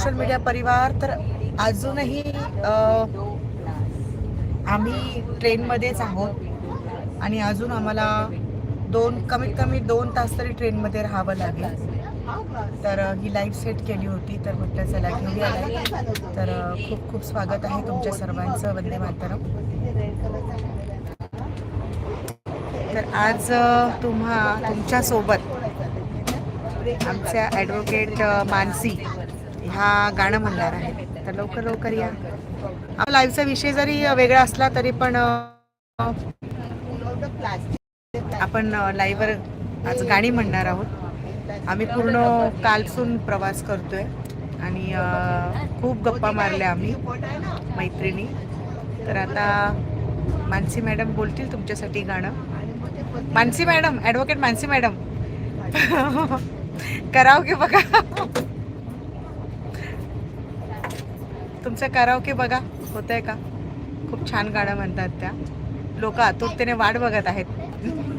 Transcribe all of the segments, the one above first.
Social media परिवार तर अजूनही आम्ही ट्रेनमध्येच आहोत. आणि अजून आम्हाला दोन कमीत कमी दोन तास तरी ट्रेनमध्ये राहावं लागेल. तर ही लाईव्ह सेट केली होती तर म्हटलं चला घेऊया live. तर खूप खूप स्वागत आहे तुमच्या सर्वांचं. वंदे मातरम. तर आज तुम्हा तुमच्यासोबत आमच्या ॲडव्होकेट मानसी हा गाणं म्हणणार आहे. तर लवकर लवकर या. आपला लाईव्हचा विषय जरी वेगळा असला तरी पण आपण लाईव्हवर आज गाणी म्हणणार आहोत. आम्ही पूर्ण कालसून प्रवास करतोय आणि खूप गप्पा मारल्या आम्ही मैत्रिणी. तर आता मानसी मॅडम बोलतील तुमच्यासाठी गाणं. Mansi madam advocate Mansi madam. Karaoke बघा. तुमचं करावके बघा. होत आहे का? खूप छान गाणं म्हणतात त्या. लोक आतुरतेने वाट बघत आहेत.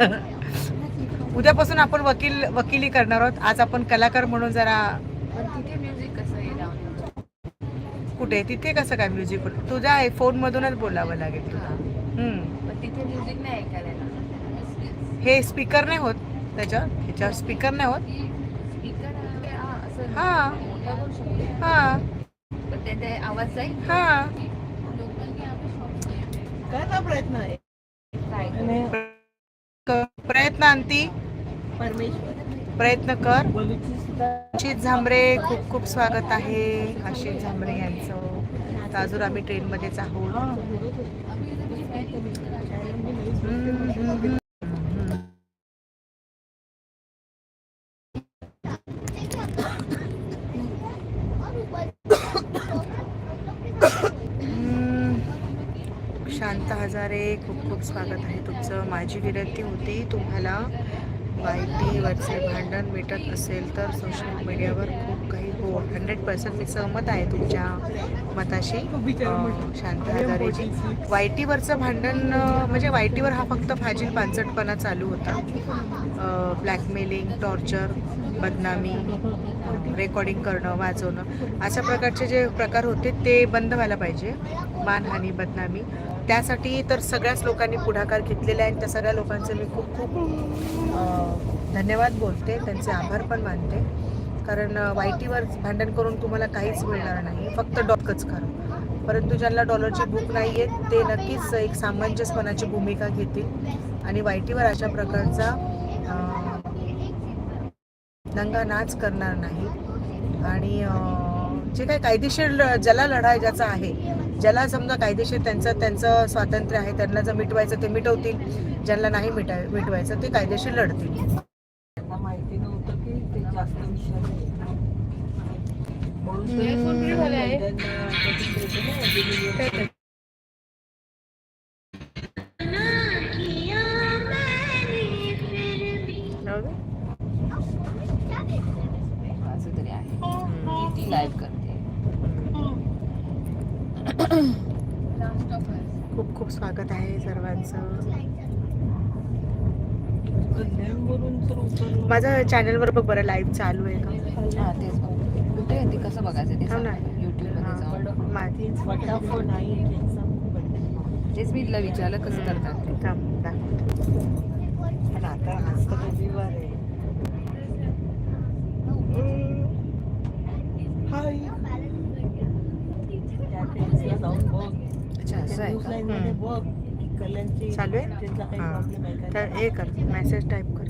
उद्यापासून आपण वकील वकिली करणार आहोत. आज आपण कलाकार म्हणून जरा कुठे? तिथे कसं काय म्युझिक तुझ्या फोन मधूनच बोलावं लागेल तुला. हे. स्पीकर नाही होत. त्याच्यावर ह्याच्यावर स्पीकर नाही होत. हा. हा. आवाज जाईल हा. करता प्रयत्न आहे? प्रयत्न आणती परमेश्वर. प्रयत्न कर. आशिष झांबरे खूप खूप स्वागत आहे. आशिष झांबरे यांचं. अजून आम्ही ट्रेनमध्येच आहोत हा, बोलत होती. हम्म, हम्म, हम्म. हम्म. शांत हजारे खूप खूप स्वागत आहे तुमचं. माझी विनंती होती तुम्हाला वाय टीवरचे भांडण मिटत असेल तर सोशल मीडियावर खूप काही हो. हंड्रेड पर्सेंट मी सहमत आहे तुमच्या मताशी. अं, शांत हजारेची वाय टीवरचं भांडण म्हणजे वाय टीवर हा फक्त फाजील पानसटपणा चालू होता. ब्लॅकमेलिंग टॉर्चर बदनामी रेकॉर्डिंग करणं वाजवणं. अशा प्रकारचे जे प्रकार होते ते बंद व्हायला पाहिजे. मानहानी बदनामी. त्यासाठी तर सगळ्याच लोकांनी पुढाकार घेतलेला आहे आणि त्या सगळ्या लोकांचे मी खूप खूप धन्यवाद बोलते. त्यांचे आभार पण मानते. कारण वाईटीवर भांडण करून तुम्हाला काहीच मिळणार नाही. फक्त डॉकच करा. परंतु ज्यांना डॉलरची भूक नाही आहे ते नक्कीच एक सामंजस्यपणाची भूमिका घेतील. आणि वाईटीवर अशा प्रकारचा दंगा नाच करणार नाही. आणि जे काही कायदेशीर ल- ज्याला लढाय ज्याचा आहे ज्याला समजा कायदेशीर त्यांचं त्यांचं स्वातंत्र्य आहे त्यांना जर मिटवायचं ते मिटवतील. ज्यांना नाही मिटाय मिटवायचं ते कायदेशीर लढतील. त्यांना माहिती नव्हतं की ते जास्त विषय म्हणून ते Earphone कुठे झाले आहे? त्यांना कधी द्यायचं ना, दिलेली जाऊ दे. असं तरी आहे ती लाईव्ह करते खूप खूप स्वागत आहे सर्वांचं. माझं चॅनलवर बघ बरं लाईव्ह चालू आहे का? हा तेच बघ. कुठे आहे ती? कसं बघायचं ते थांब ना. हा, माझी आहे. तेच मी तिला विचारलं कसं करतात ते. आता आज तर रविवार आहे. हाय त्या पेजला जाऊन बघ अच्छा असं आहे का? हा. तर हे कर मेसेज टाईप कर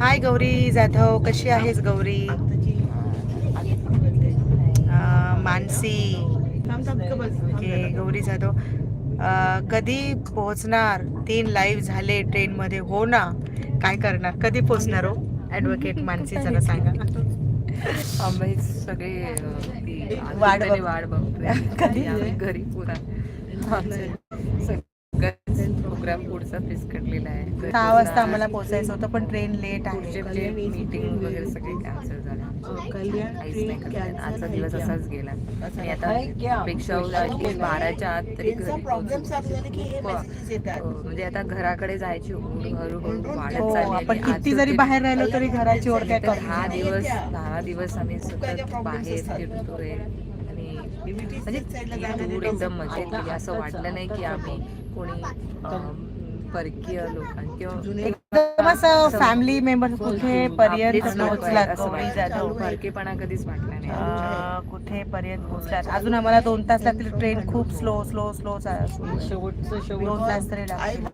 हाय गौरी जाधव कशी आहेस गौरी? मानसी. ओके गौरी जाधव. कधी पोहोचणार? तीन लाईव्ह झाले ट्रेनमध्ये हो ना? काय करणार? कधी पोहोचणार हो? ॲडव्होकेट मानसी जरा सांगा. आम्ही सगळे ती वाट बघतोय. कधी? घरी पुरा. सगळ्यांचे प्रोग्राम पुढचा फिसकटलेला आहे. सहा वाजता आम्हाला पोहोचायचं होतं पण ट्रेन लेट आहे. मीटिंग वगैरे सगळे कॅन्सल झाले. आजचा दिवस असाच गेला. आणि आता ॲटलीस्ट बाराच्या आत तरी हे अं, म्हणजे आता घराकडे जायची हळूहळू वाढत हो चालली किती जरी बाहेर राहिलो तरी घराची ओढ दहा नाही. दिवस दहा दिवस आम्ही सतत बाहेर फिरतोय. म्हणजे एकदम मजेत असं वाटलं नाही की आम्ही कोणी परकीय लोकां किंवा एकदम असं फॅमिली मेंबर कुठे पर्यंत वाटलं. जाधव परकेपणा कधीच वाटला नाही. कुठे पर्यंत पोहोचलात? अजून आम्हाला दोन तास लागतील ट्रेन खूप स्लो स्लो स्लो शेवटचं शेवट दोन तास तरी लागतील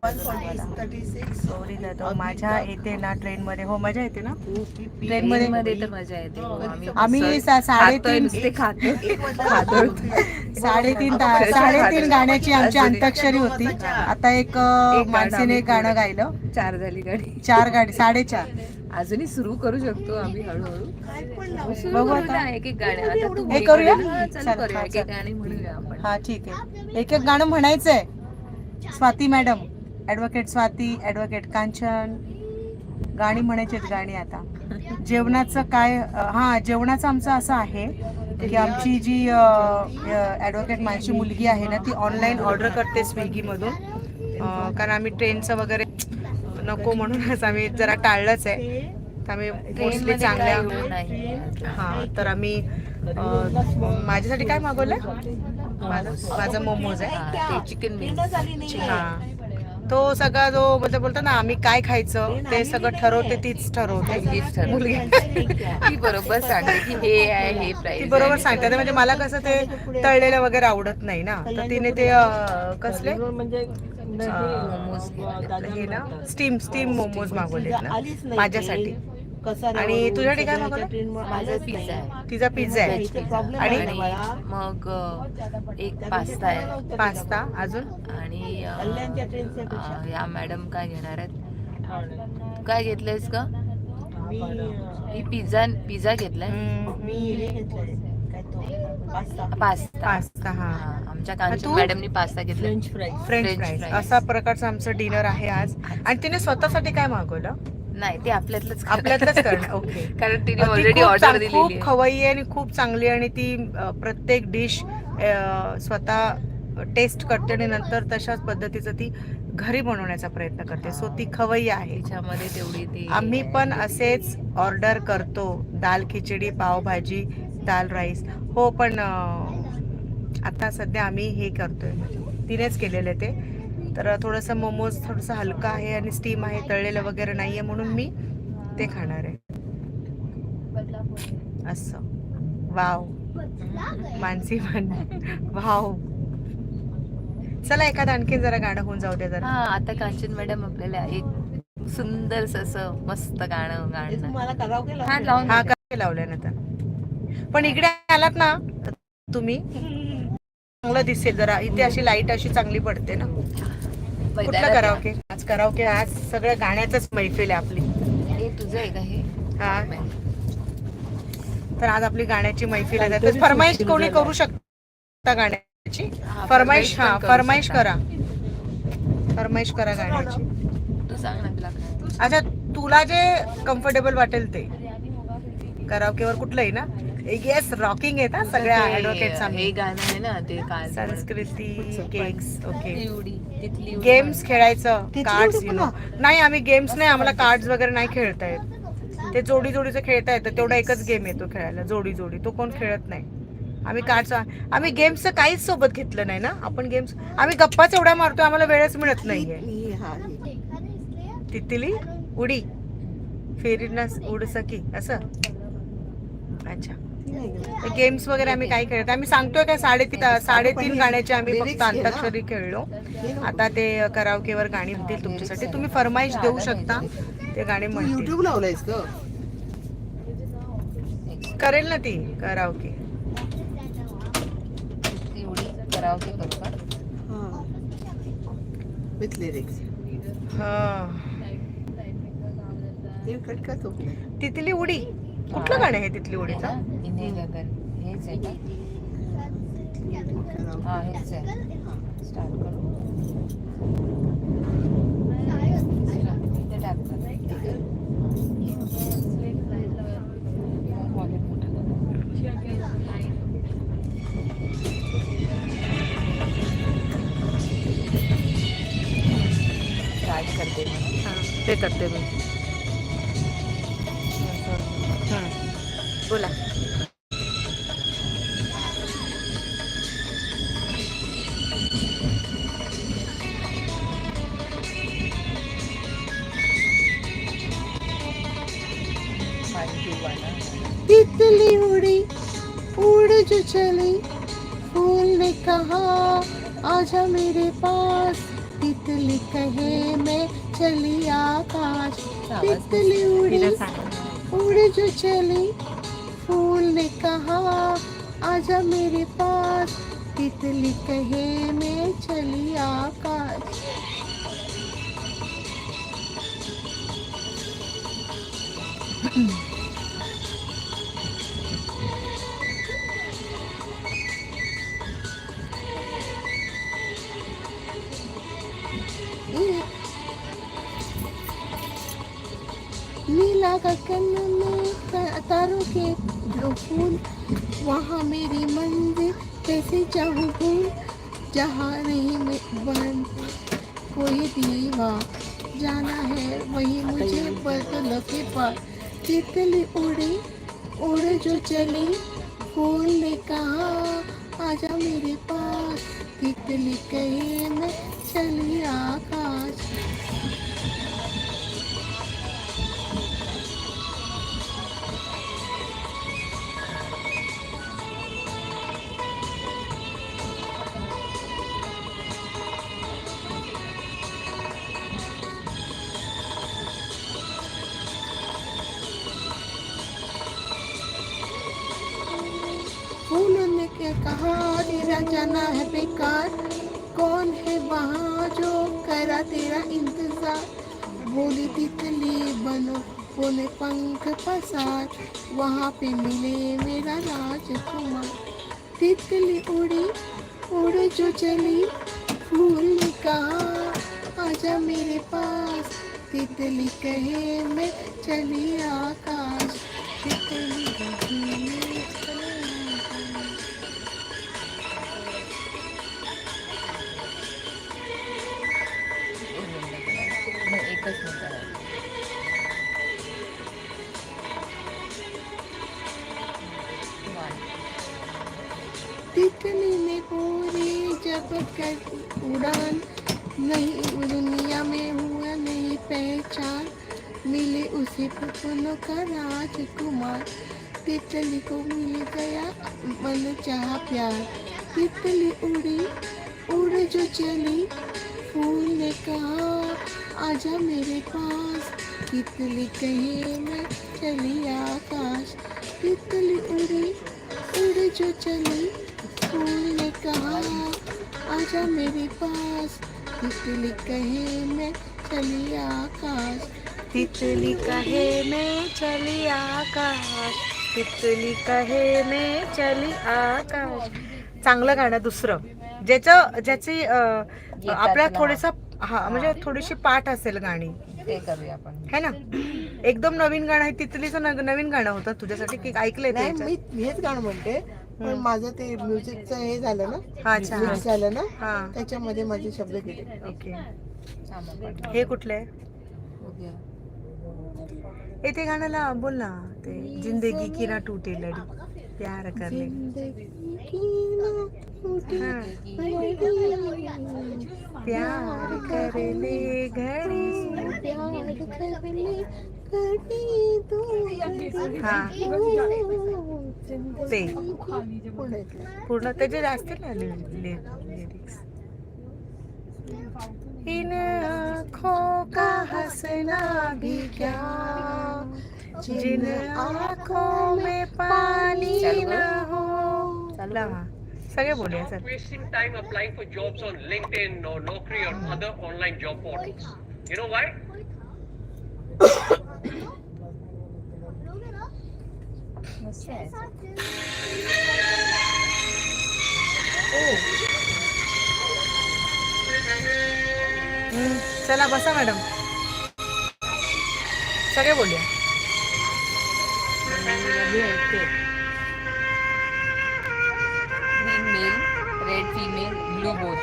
माझ्या येते ना ट्रेन मध्ये हो मजा येते ना? ट्रेन ट्रेन मध्ये मध्ये तर मजा येते. हो, आम्ही साडेतीन- खातो खातो साडेतीन ता- साडेतीन गाण्याची आमची अंताक्षरी होती. आता एक माणसीने एक गाणं गायलं. चार झाली गाडी. चार गाडी साडेचार. अजूनही सुरू करू शकतो आम्ही हळूहळू. बघू करू आता. एक एक गाणे. हे करूया? हा, चालू चल, करूया. हा, एक एक चल. गाणे म्हणूया आपण. हा ठीक आहे. एक एक गाणं म्हणायचंय. Swati madam advocate Swati advocate Kanchan. गाणी म्हणायची गाणी आता. जेवणाचं काय हा जेवणाचं आमचं असं आहे की आमची जी ऍडव्होकेट माझी मुलगी आहे ना ती ऑनलाईन ऑर्डर करते स्विगीमधून अं, कारण आम्ही ट्रेनचं वगैरे नको म्हणूनच आम्ही जरा टाळलंच आहे. तर आम्ही मोस्टली चांगल्या हा तर आम्ही माझ्यासाठी काय मागवलं माझं माझं मोमोज आहे. हा, चिकन हा. तो सगळा जो म्हणजे बोलतो ना आम्ही काय खायचं ते सगळं ठरवते तीच ठरवते. ती बरोबर सांगते की हे आहे हे ती प्राइस बरोबर सांगते. आता म्हणजे मला कसं ते तळलेलं वगैरे आवडत नाही ना. तर तिने ते अं, कसले? म्हणजे मोमोज हे ना स्टीम स्टीम मोमोज मागवलेत ना नाही माझ्यासाठी. आणि काय मागवलं? माझा पिझ्झा आहे. तिचा पिझ्झा आहे. आणि-. मग अ, एक पास्ता आहे. पास्ता? अजून? आणि अ, अ, या मॅडम काय घेणार आहेत? काय घेतलंयस का मी ही पिझ्झा पिझ्झा घेतलाय? हम्म, मी हे घेतलंय. काय तो? पास्ता. पास्ता. पास्ता हा. हा, आमच्या कांचन तू? मॅडमनी पास्ता घेतलाय. French fries French. असा प्रकारचं आमचं डिनर आहे आज. आणि तिने स्वतःसाठी काय मागवलं? नाही ते आपल्यातलंच. आपल्यातलंच करणं ओके कारण तिने ऑलरेडी खूप ऑर्डर दिलेली खूप खवई आहे आणि खूप चांगली आणि ती प्रत्येक डिश स्वतः टेस्ट करते आणि नंतर तशाच पद्धतीचं ती घरी बनवण्याचा प्रयत्न करते. सो ती खवई आहे तिच्यामध्ये तेवढी ती आम्ही पण असेच ऑर्डर करतो. दाल खिचडी पावभाजी दाल राईस हो पण आता सध्या आम्ही हे करतोय. तिनेच केलेलं आहे ते. तर थोडंसं मोमोज थोडंसं हलकं आहे आणि स्टीम आहे तळलेलं वगैरे नाही आहे म्हणून मी ते खाणार आहे. असं. वाव. मानसी म्हण वाव. चला एखादं आणखी जरा गाणं होऊन जाऊ दे जरा. हा आता कांचन मॅडम आपल्याला एक सुंदर असं मस्त गाणं हे गाणं तुम्हाला करावं केलं हा लावून हा द्या. काय लावल्यानंतर पण इकडे आलात ना तुम्ही चांगलं दिसेल जरा. इथे अशी लाइट अशी चांगली पडते ना. कुठलं करावके आज करावके आज? सगळं गाण्याचंच मैफिल आहे आपली. या. हे तुझं आहे का हे? हा. तर आज आपली गाण्याची मैफिल आहे. तर फरमाईश कोणी. करू शकता गाण्याची? फरमाईश हा फरमाईश. करा. फरमाईश करा गाण्याची. तू सांग ना तुला काय? अच्छा तुला जे कम्फर्टेबल वाटेल ते. करावकेवर कुठलंही ना? येस रॉकिंग हा सगळ्या हे गाणं आहे ना ते काय संस्कृती केक्स ओके गेम्स खेळायचं कार्ड्स नो नाही आम्ही गेम्स नाही आम्हाला कार्ड्स वगैरे नाही खेळता येत. ते जोडी जोडीचं खेळता येतं तेवढा एकच गेम येतो खेळायला जोडी जोडी तो कोण खेळत नाही. आम्ही कार्ड्स आम्ही गेम्सचं काहीच सोबत घेतलं नाही ना. आपण गेम्स आम्ही गप्पाच एवढ्या मारतोय आम्हाला वेळच मिळत नाहीये. तितली उडी. फेरीनस उड सकी असं. अच्छा. गेम्स वगैरे आम्ही काही खेळत आम्ही सांगतोय काय साडेतीन साडेतीन गाण्याचे आम्ही फक्त. अंताक्षरी खेळलो. आता ते करावकेवर गाणी होतील तुमच्यासाठी. तुम्ही फरमाईश देऊ शकता. ते गाणे म्हणतील. ग. करेल ना ती करावके तिथली उडी करावं की? करू का विथ लिरिक्स हा. ते कट का तो तितली उडी. कुठलं गाणं आहे तिथली ओळीचा हेच आहे हेच आहे. स्टार्ट करू. टाकतात ते करते मी. बोला तितली उड़ी उड़ जो चली। फूल ने कहा आजा मेरे पास। तितली कहे मैं चली आकाश। तितली उड़ी उड़ जो चली। कहे मैं चली आकाश। नीला का गगन में तारों के फूल वहाँ मेरी मंजिल कैसे जाऊँ जहाँ नहीं मैं बन। कोई दीवा जाना है, वही मुझे बदल के पास तितली उड़ी, उड़े जो चली फूल ने कहा, आजा मेरे पास। तितली कहे, मैं चली आकाश। करा तेरा इंतज़ार। बोली तितली बनो, बोले पंख पसार। वहाँ पे मिले मेरा राजकुमार। तितली उड़ी, उड़ जो चली फूल कहा आजा मेरे पास, तितली कहे मैं चली आकाश। तितली मिनिट आहे. One. तितली ने पूरी जगत कर उड़ान नहीं दुनिया में हुआ नहीं पहचान मिले उसे फूलों का राजकुमार तितली को मिल गया मन चाह प्यार तितली उड़ी, उड़ जो चली फूल ने कहा आजा मेरे पास तितली कहे मैं चली आकाश। तितली उड़ी उड़ जो चली फूल ने कहा? आजा मेरे पास तितली कहे मैं चली आकाश। तितली कहे मैं चली आकाश तितली कहे मैं चली आकाश। चांगलं गाणं दुसरं. ज्याचं ज्याची अं, आपल्या थोडीसा हा म्हणजे थोडीशी पाठ असेल गाणी. ते करूया आपण. है ना? एकदम नवीन गाणं आहे तितलीचं नग- नवीन गाणं होतं तुझ्यासाठी की ऐकलंय ते नाही याच्यात? मी हेच गाणं म्हणते पण माझं ते म्युझिकचं हे झालं ना? हा, अच्छा. हा. झालं ना? हा. त्याच्यामध्ये माझे शब्द गेले. ओके. आपण. हे कुठलं आहे? बघूया. ए ते गाणं ला बोल ना ते जिंदगी की ना टूटे लडी प्यार कर ले। प्यार कर ले घरे कटी हा। ते। पूर्ण त्याचे जास्त ना लिरिक्स इन आँखों का हसना भी क्या? Time apply for jobs on LinkedIn और नौकरी और other online job portals you know why चला बसा मॅडम. सगळे बोलूया. Green male red female blue both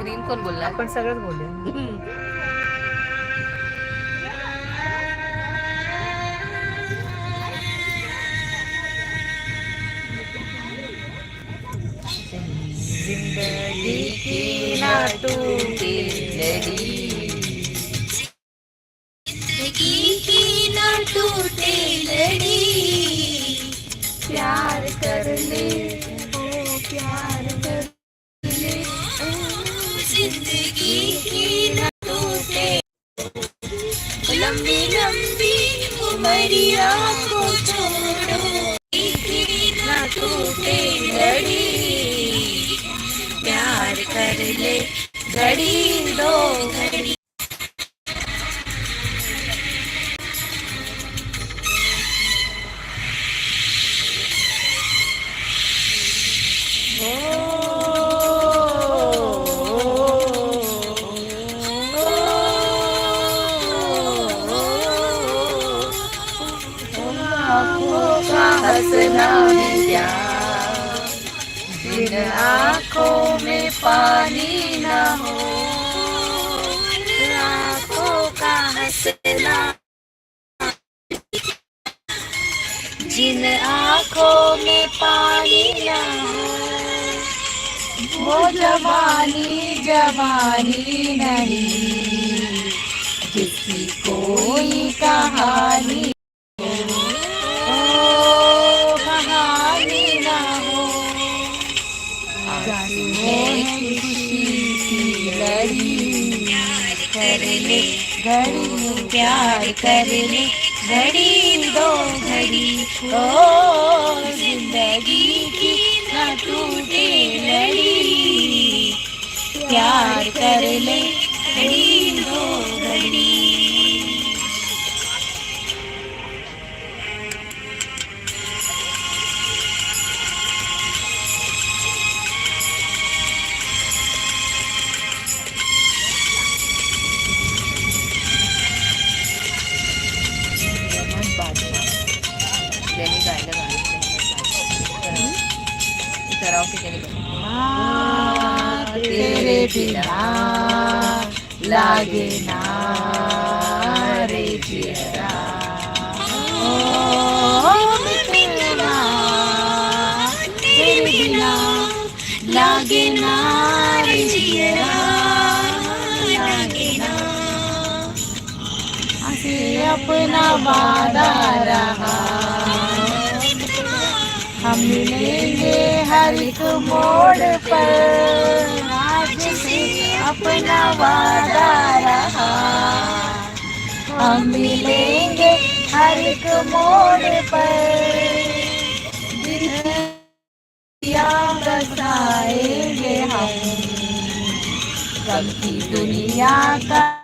green कोण बोलला आपण सगळंच बोलले जिंदगी की ना तू की लड़ी हंसना भी जिन आँखों में पानी न हो आँखों का हंसना जिन आँखों में पानी न हो, वो जवानी जवानी नहीं। किसी कोई कहानी कर ले घड़ी प्यार कर ले घड़ी दो घड़ी. ओ हो, जिंदगी की ना टूटे लड़ी प्यार कर ले घड़ी लागे ना रे लागे ना रे जियरा लागे ना असे अपना वादा रहा. हम मिलेंगे हर एक मोड़ पर. अपना वादा रहा। हम मिलेंगे हर एक मोड़ पर। बसाएँगे हम। गम की दुनिया का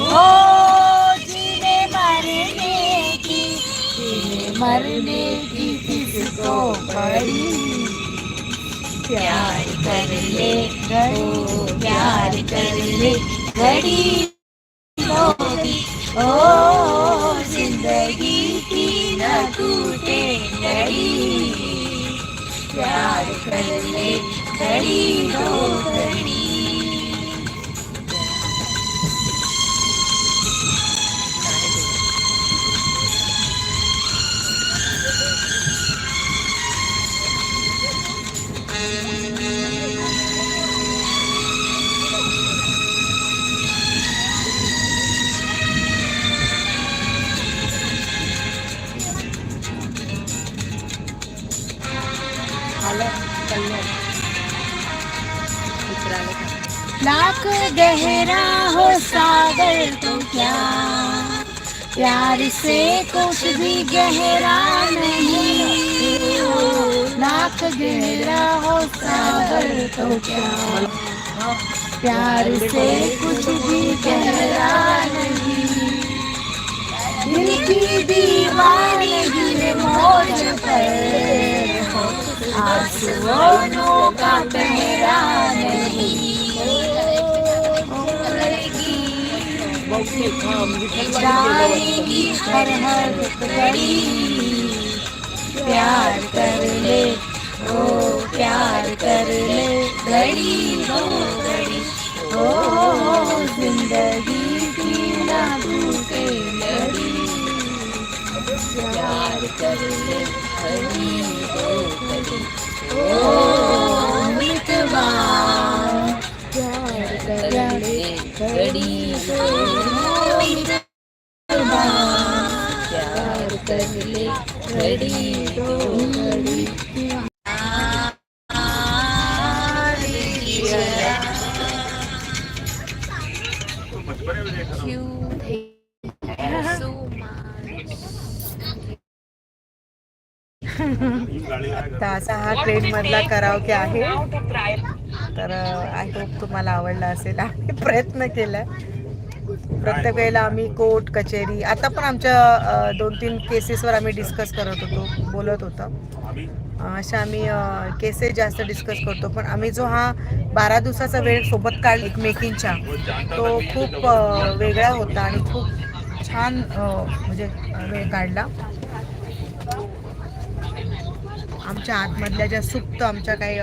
ओ, जीने मरने की, जीने मरने की किसको पड़ी? प्यार कर ले ओ प्यार कर ले घड़ी होगी ओ जिंदगी की न टूटे घड़ी प्यार कर ले घड़ी हो घड़ी गहरा हो सागर तो क्या? प्यार से कुछ भी गहरा नहीं। हो लाख गहरा हो सागर तो क्या? प्यार से कुछ भी गहरा नहीं। दिल की दीवानगी में मौज पर। आंसुओं का पहरा नहीं। जाएगी प्यार कर ले ओ प्यार कर ले घड़ी हो घड़ी ओ जिंदगी की लागू के लड़ी प्यार कर ले घड़ी हो घड़ी ओ मितवा प्यार कर ले घड़ी हो दो घड़ी तर असा हा ट्रेन मधला कराओके आहे. तर आय होप तुम्हाला आवडला असेल. आम्ही प्रयत्न केला प्रत्येक वेळेला आम्ही कोर्ट कचेरी आता पण आमच्या दोन तीन केसेसवर आम्ही डिस्कस करत होतो बोलत होतो. अशा आम्ही केसेस जास्त डिस्कस करतो. पण आम्ही जो हा बारा दिवसाचा वेळ सोबत काढ एकमेकींच्या तो खूप वेगळा होता आणि खूप छान म्हणजे वेळ काढला. आमच्या आतमधल्या ज्या सुप्त आमच्या काही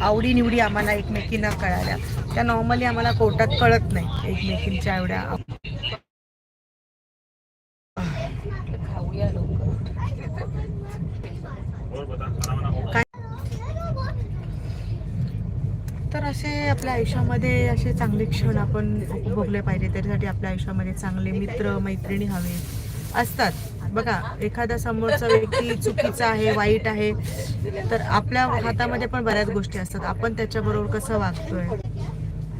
आवडीनिवडी आम्हाला एकमेकींना कळाल्या. त्या नॉर्मली आम्हाला कोर्टात कळत नाही एकमेकींच्या एवढ्या काय तर असे आपल्या आयुष्यामध्ये असे चांगले क्षण आपण उपभोगले पाहिजे त्याच्यासाठी आपल्या आयुष्यामध्ये चांगले मित्र मैत्रिणी हवे असतात. बघा एखादा समोरचा व्यक्ती चुकीचा आहे वाईट आहे तर आपल्या हातामध्ये पण बऱ्याच गोष्टी असतात. आपण त्याच्याबरोबर कसं वागतोय?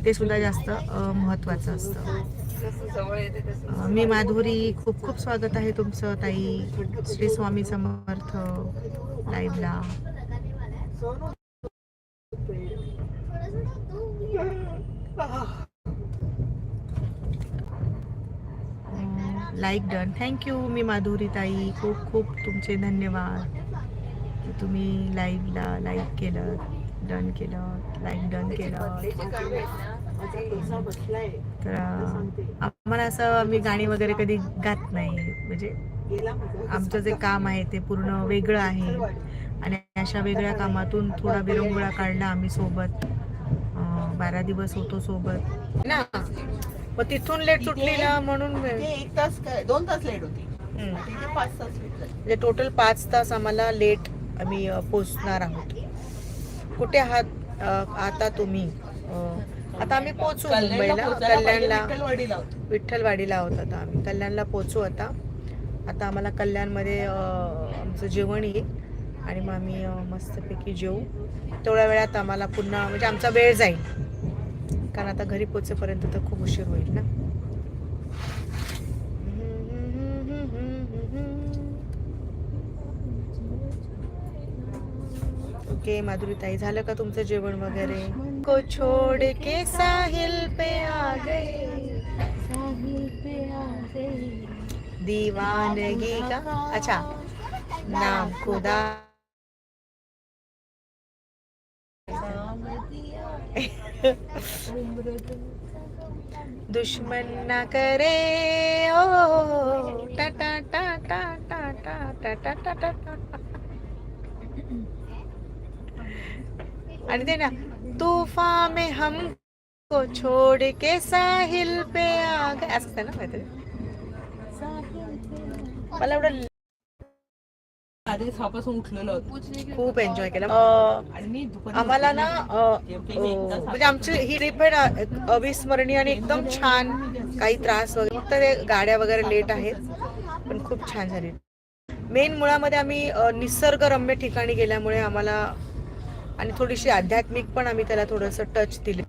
ते सुद्धा जास्त महत्वाचं महत्त्वाचं असतं. मी माधुरी खूप खूप स्वागत आहे तुमचं ताई. श्री स्वामी समर्थ लाईव्हला लाईक डन थँक्यू मी माधुरी ताई. खूप खूप तुमचे धन्यवाद. तुम्ही लाईव्हला लाईक केलं डन केलं लाईक डन केलं. तर आम्हाला असं आम्ही गाणी वगैरे कधी गात नाही. म्हणजे आमचं जे काम आहे ते पूर्ण वेगळं आहे. आणि अशा वेगळ्या कामातून थोडा विरंगुळा काढला आम्ही सोबत. बारा दिवस होतो सोबत. ना? मग तिथून लेट सुटली ना म्हणून ते एक तास काय दोन तास लेट होती. हम्म. तिथे पाच तास लेट झाली म्हणजे टोटल पाच तास आम्हाला लेट आम्ही अ, पोचणार आहोत. कुठे आहात अ, आता तुम्ही? अ, आता आम्ही पोचू मुंबईला. कल्याणला. विठ्ठलवाडीला होतो. विठ्ठलवाडीला आहोत आता आम्ही. कल्याणला पोचू आता. आता आम्हाला कल्याणमध्ये अ, आमचं जेवण येईल आणि मग आम्ही अ, मस्तपैकी जेवू तेवढ्या वेळात आम्हाला पुन्हा म्हणजे आमचा वेळ जाईल. कारण आता घरी पोचेपर्यंत तर खूप उशीर होईल ना? ओके माधुरी ताई झालं का तुमचं जेवण वगैरे? को छोड़ के साहिल पे आ गए। साहिल पे आ गए। दीवानगी का? अच्छा नाम खुदा। दुश्मन न करे ओ टा टा टा टा टा टा टा टा टा टा. आणि ते तूफ़ान में हम को छोड़ के साहिल पे आ गए असतं ना काहीतरी मला उठलेलो खूप एन्जॉय केलं. आणि मी दुपारी आम्हाला ना म्हणजे आमची ही ट्रिप आहे ना अविस्मरणीय आणि एकदम छान काही त्रास वगैरे. फक्त ते गाड्या वगैरे लेट आहेत पण खूप छान झाली. मेन मुळामध्ये आम्ही निसर्गरम्य ठिकाणी गेल्यामुळे आम्हाला आणि थोडीशी आध्यात्मिक पण आम्ही त्याला थोडंसं टच दिले.